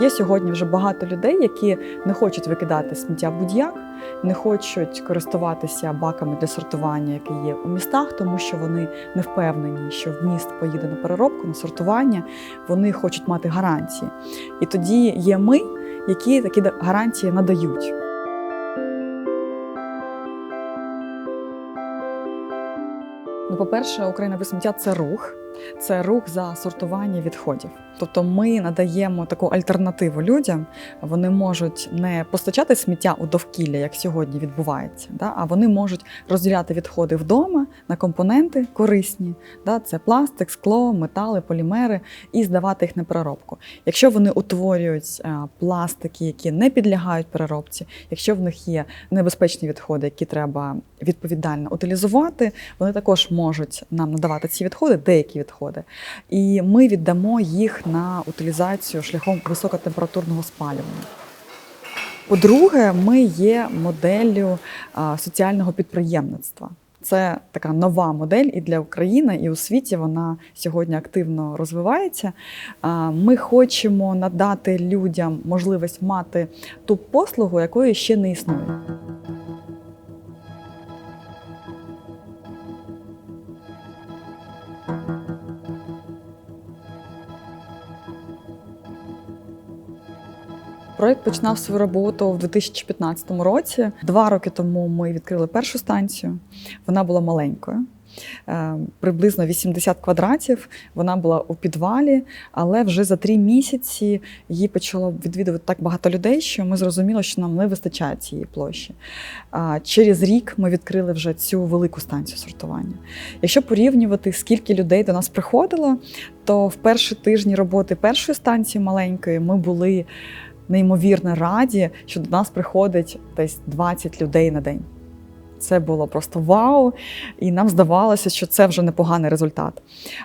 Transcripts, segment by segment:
Є сьогодні вже багато людей, які не хочуть викидати сміття будь-як, не хочуть користуватися баками для сортування, які є у містах, тому що вони не впевнені, що в міст поїде на переробку, на сортування. Вони хочуть мати гарантії. І тоді є ми, які такі гарантії надають. Ну, по-перше, Україна без сміття це рух. Це рух за сортування відходів. Тобто ми надаємо таку альтернативу людям. Вони можуть не постачати сміття у довкілля, як сьогодні відбувається, да? а вони можуть розділяти відходи вдома на компоненти корисні. Да? Це пластик, скло, метали, полімери, і здавати їх на переробку. Якщо вони утворюють е, пластики, які не підлягають переробці, якщо в них є небезпечні відходи, які треба відповідально утилізувати, вони також можуть нам надавати ці відходи, деякі відходи, і ми віддамо їх на утилізацію шляхом високотемпературного спалювання. По-друге, ми є моделлю соціального підприємництва. Це така нова модель і для України, і у світі вона сьогодні активно розвивається. Ми хочемо надати людям можливість мати ту послугу, якої ще не існує. Проект починав свою роботу в 2015 році. Два роки тому ми відкрили першу станцію. Вона була маленькою. е, Приблизно 80 квадратів. Вона була у підвалі, але вже за три місяці її почало відвідувати так багато людей, що ми зрозуміли, що нам не вистачає цієї площі. Через рік ми відкрили вже цю велику станцію сортування. Якщо порівнювати, скільки людей до нас приходило, то в перші тижні роботи першої станції маленької ми були неймовірно раді, що до нас приходить десь 20 людей на день. Це було просто вау, і нам здавалося, що це вже непоганий результат.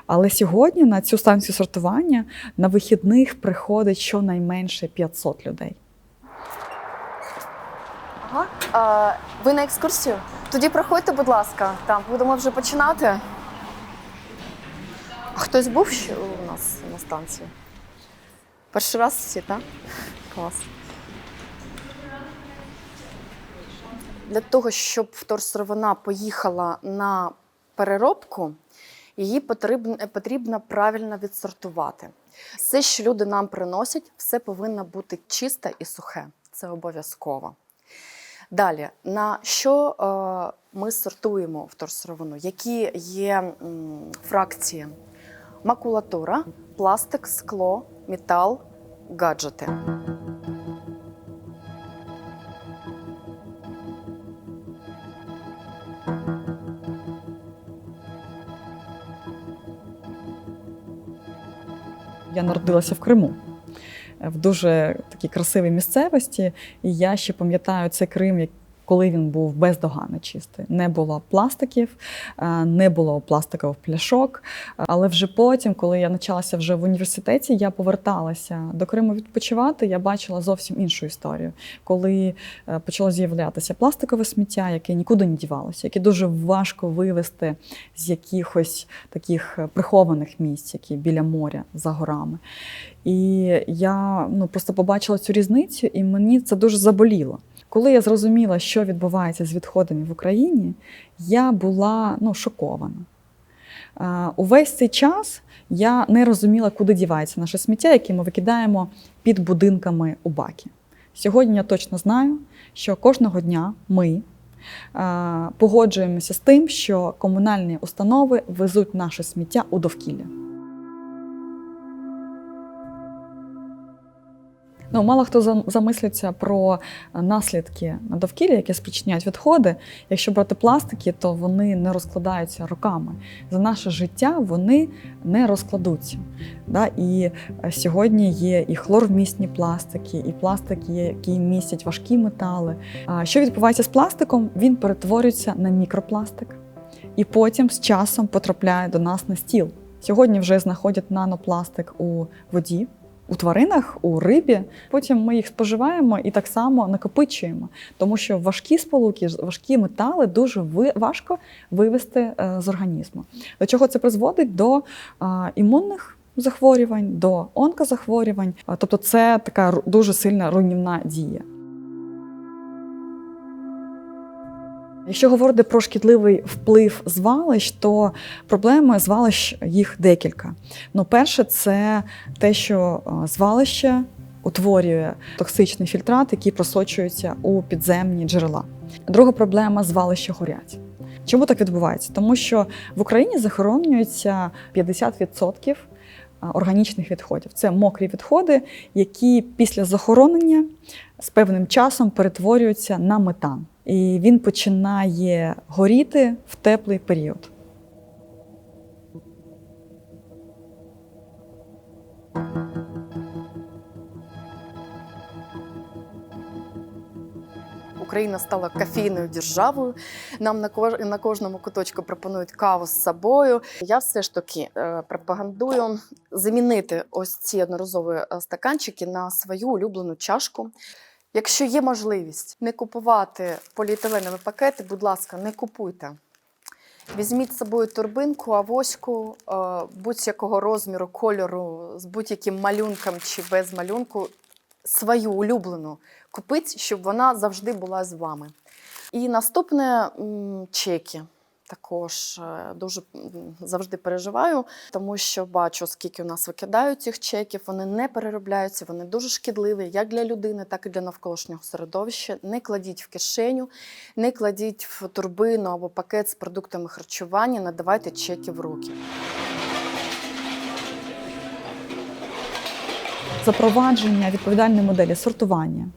Але сьогодні на цю станцію сортування на вихідних приходить щонайменше 500 людей. Ага. А, ви на екскурсію? Тоді проходьте, будь ласка. Там будемо вже починати. А хтось був ще у нас на станції? Перший раз всі, так? Клас. Для того, щоб вторсировина поїхала на переробку, її потрібно, потрібно правильно відсортувати. Все, що люди нам приносять, все повинно бути чисте і сухе. Це обов'язково. Далі, на що е, ми сортуємо вторсировину? Які є м, фракції? Макулатура, пластик, скло, метал, гаджети. Я народилася в Криму. В дуже такій красивій місцевості, і я ще пам'ятаю цей Крим, коли він був бездоганно чистий. Не було пластиків, е, не було пластикових пляшок. Але вже потім, коли я почалася вже в університеті, я поверталася до Криму відпочивати. Я бачила зовсім іншу історію, коли е, почало з'являтися пластикове сміття, яке нікуди не дівалося, яке дуже важко вивезти з якихось таких е, прихованих місць, які біля моря за горами. І я ну, просто побачила цю різницю, і мені це дуже заболіло. Коли я зрозуміла, що відбувається з відходами в Україні, я була ну, шокована. Увесь цей час я не розуміла, куди дівається наше сміття, яке ми викидаємо під будинками у баки. Сьогодні я точно знаю, що кожного дня ми погоджуємося з тим, що комунальні установи везуть наше сміття у довкілля. Ну, мало хто зам- замислюється про е, наслідки на довкілля, які спричиняють відходи. Якщо брати пластики, то вони не розкладаються роками. За наше життя вони не розкладуться. Да? І е, сьогодні є і хлорвмісні пластики, і пластики, які містять важкі метали. Що відбувається з пластиком? Він перетворюється на мікропластик і потім з часом потрапляє до нас на стіл. Сьогодні вже знаходять нанопластик у воді у тваринах, у рибі. Потім ми їх споживаємо і так само накопичуємо, тому що важкі сполуки, важкі метали дуже важко вивести е, з організму. До чого це призводить? До е, імунних захворювань до онкозахворювань. Тобто, це така дуже сильна руйнівна дія. Якщо говорити про шкідливий вплив звалищ, то проблеми звалищ їх декілька. Ну, перше, це те, що е, звалище утворює токсичний фільтрат, який просочується у підземні джерела. Друга проблема звалища горять. Чому так відбувається? Тому що в Україні захоронюється 50% органічних відходів. Це мокрі відходи, які після захоронення з певним часом перетворюються на метан. І він починає горіти в теплий період. Україна стала кофейною державою. Нам на кож- на кожному куточку пропонують каву з собою. Я все ж таки е, пропагандую замінити ось ці одноразові е, стаканчики на свою улюблену чашку. Якщо є можливість не купувати поліетиленові пакети, будь ласка, не купуйте. Візьміть з собою торбинку, авоську е, будь-якого розміру, кольору, з будь-яким малюнком чи без малюнку, свою улюблену купить, щоб вона завжди була з вами. І наступне чеки. Також е, дуже завжди переживаю, тому що бачу, скільки у нас викидають цих чеків. Вони не переробляються, вони дуже шкідливі як для людини, так і для навколишнього середовища. Не кладіть в кишеню, не кладіть в турбину або пакет з продуктами харчування, надавайте чеки в руки. Запровадження відповідальної моделі сортування,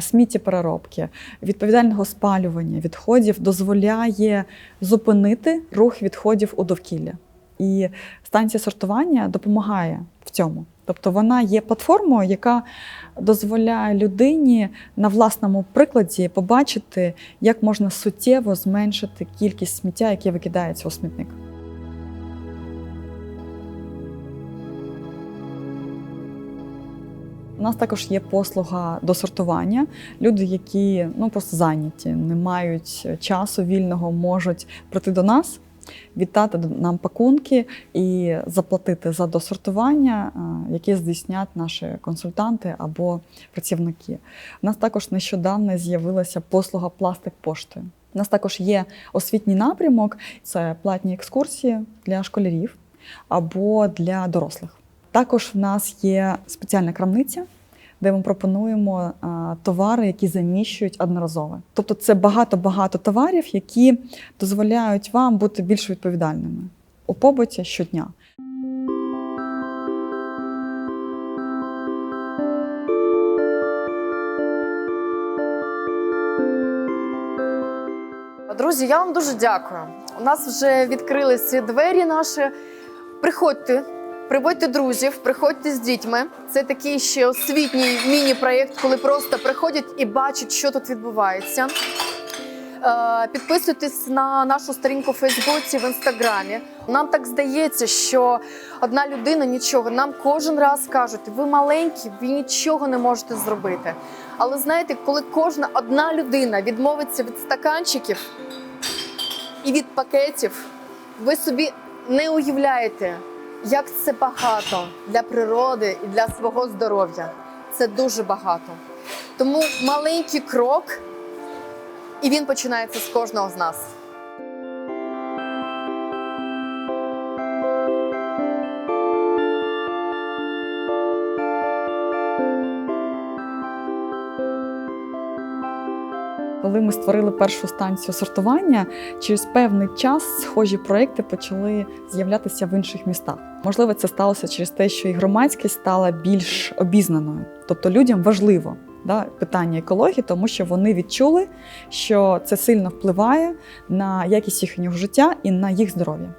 сміттєпереробки, відповідального спалювання відходів дозволяє зупинити рух відходів у довкілля. І станція сортування допомагає в цьому. Тобто вона є платформою, яка дозволяє людині на власному прикладі побачити, як можна суттєво зменшити кількість сміття, яке викидається у смітник. У нас також є послуга досортування. Люди, які ну просто зайняті, не мають часу вільного, можуть прийти до нас, віддати нам пакунки і заплатити за досортування, яке здійснять наші консультанти або працівники. У нас також нещодавно з'явилася послуга пластик поштою. У нас також є освітній напрямок, це платні екскурсії для школярів або для дорослих. Також в нас є спеціальна крамниця, де ми пропонуємо товари, які заміщують одноразове. Тобто це багато-багато товарів, які дозволяють вам бути більш відповідальними у побуті щодня. Друзі, я вам дуже дякую. У нас вже відкрилися двері наші. Приходьте, приводьте друзів, приходьте з дітьми. Це такий ще освітній міні-проєкт, коли просто приходять і бачать, що тут відбувається. Е, Підписуйтесь на нашу сторінку в Фейсбуці, в інстаграмі. Нам так здається, що одна людина нічого. Нам кожен раз кажуть, ви маленькі, ви нічого не можете зробити. Але знаєте, коли кожна одна людина відмовиться від стаканчиків і від пакетів, ви собі не уявляєте, як це багато для природи і для свого здоров'я. Це дуже багато. Тому маленький крок, і він починається з кожного з нас. Коли ми створили першу станцію сортування, через певний час схожі проекти почали з'являтися в інших містах. Можливо, це сталося через те, що і громадськість стала більш обізнаною. Тобто людям важливо да, питання екології, тому що вони відчули, що це сильно впливає на якість їхнього життя і на їх здоров'я.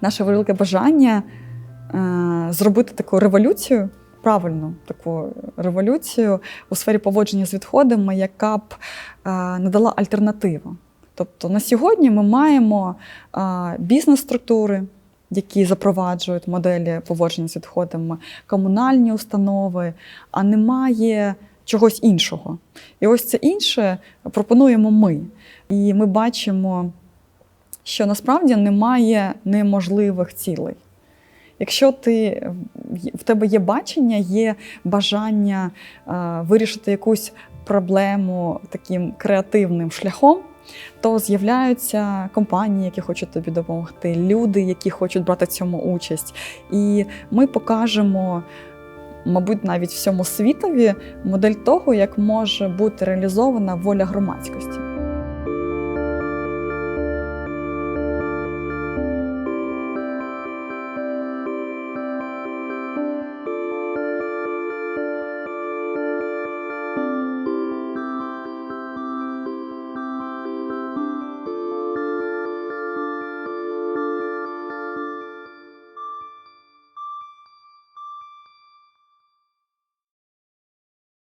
Наше велике бажання е, зробити таку революцію правильну таку революцію у сфері поводження з відходами, яка б е, надала альтернативу. Тобто на сьогодні ми маємо е, бізнес-структури, які запроваджують моделі поводження з відходами, комунальні установи, а немає чогось іншого. І ось це інше пропонуємо ми. І ми бачимо, що насправді немає неможливих цілей. Якщо ти в тебе є бачення, є бажання е, вирішити якусь проблему таким креативним шляхом, то з'являються компанії, які хочуть тобі допомогти, люди, які хочуть брати цьому участь. І ми покажемо, мабуть, навіть всьому світові модель того, як може бути реалізована воля громадськості.